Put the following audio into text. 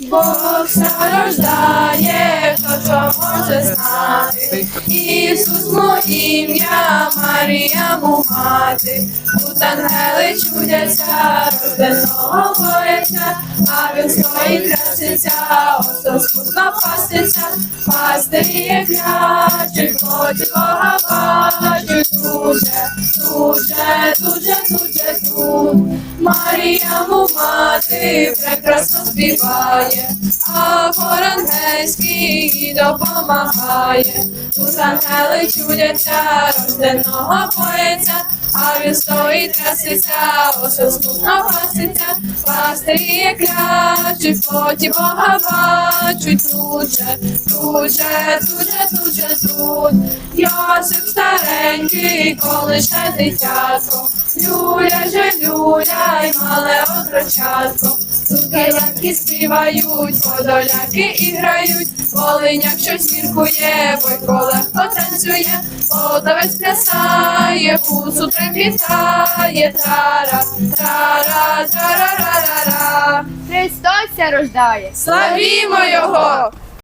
Бог страждає, хто що може знати. Ісус мо ім'я, Марія мати. Тут ангели чудяться, рожденого бояться, а він стоїть краситься, ото паститься, пастирі клячуть, плоті Бога бачуть, дуже, дуже, дуже, дуже. Марія мати прекрасно співає, а ангельський допомагає. Тут ангели чудяться, рожденого бояться, а він стоїть трясеться, ось скутно паситься, пастирі клячуть, плоті Бога бачуть, тут же, тут же, тут же, тут же, тут. Йосип старенький, коли ще дитятко, Люля же люля, Тут калянки співають, подоляки і грають, Волиняк щось міркує, бойко легко танцює, Полтавець плясає, пусу трепітає, трара, трара, трара-ра-ра-ра. Христос рождає. Славімо його!